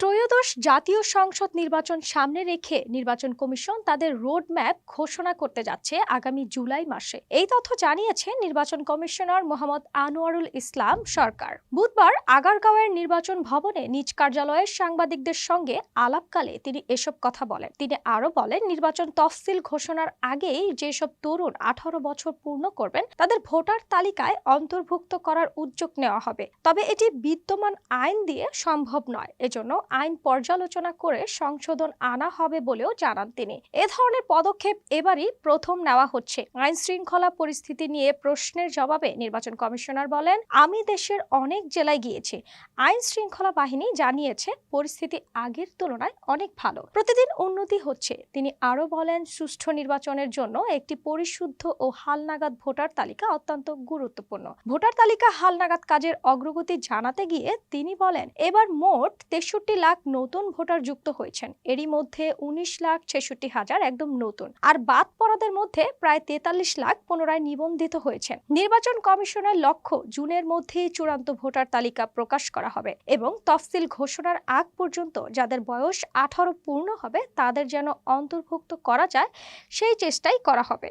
ত্রয়োদশ জাতীয় সংসদ নির্বাচন সামনে রেখে নির্বাচন কমিশন তাদের রোড ম্যাপ ঘোষণা করতে যাচ্ছে আগামী জুলাই মাসে। এই তথ্য জানিয়েছে নির্বাচন কমিশনার মোহাম্মদ আনোয়ারুল ইসলাম সরকার। বুধবার আগারগাঁওয়ের নির্বাচন ভবনে নিজ কার্যালয়ের সাংবাদিকদের সঙ্গে আলাপকালে তিনি এসব কথা বলেন। তিনি আরও বলেন, নির্বাচন তফসিল ঘোষণার আগেই যেসব তরুণ আঠারো বছর পূর্ণ করবেন, তাদের ভোটার তালিকায় অন্তর্ভুক্ত করার উদ্যোগ নেওয়া হবে। তবে এটি বিদ্যমান আইন দিয়ে সম্ভব নয়। এজন্য আইন পর্যালোচনা করে সংশোধন আনা হবে বলেও জানান তিনি। এ ধরনের পদক্ষেপ এবারই প্রথম নেওয়া হচ্ছে। আইন শৃঙ্খলা পরিস্থিতি নিয়ে প্রশ্নের জবাবে নির্বাচন কমিশনার বলেন, আমি দেশের অনেক জেলায় গিয়েছি। আইন শৃঙ্খলা বাহিনী জানিয়েছে পরিস্থিতি আগের তুলনায় অনেক ভালো। প্রতিদিন উন্নতি হচ্ছে। তিনি আরও বলেন, সুষ্ঠু নির্বাচনের জন্য একটি পরিশুদ্ধ ও হালনাগাদ ভোটার তালিকা অত্যন্ত গুরুত্বপূর্ণ। ভোটার তালিকা হালনাগাদ কাজের অগ্রগতি জানাতে গিয়ে তিনি বলেন, এবার মোট তেষট্টি লাখ নতুন ভোটার যুক্ত হয়েছেন। এরই মধ্যে উনিশ লাখ ছেষট্টি হাজার একদম নতুন। আর বাদ পড়াদের মধ্যে প্রায় তেতাল্লিশ লাখ পুনরায় নিবন্ধিত হয়েছেন। নির্বাচন কমিশনের লক্ষ্য জুনের মধ্যেই চূড়ান্ত ভোটার তালিকা প্রকাশ করা হবে এবং তফসিল ঘোষণার আগ পর্যন্ত যাদের বয়স আঠারো পূর্ণ হবে তাদের যেন অন্তর্ভুক্ত করা যায় সেই চেষ্টাই করা হবে।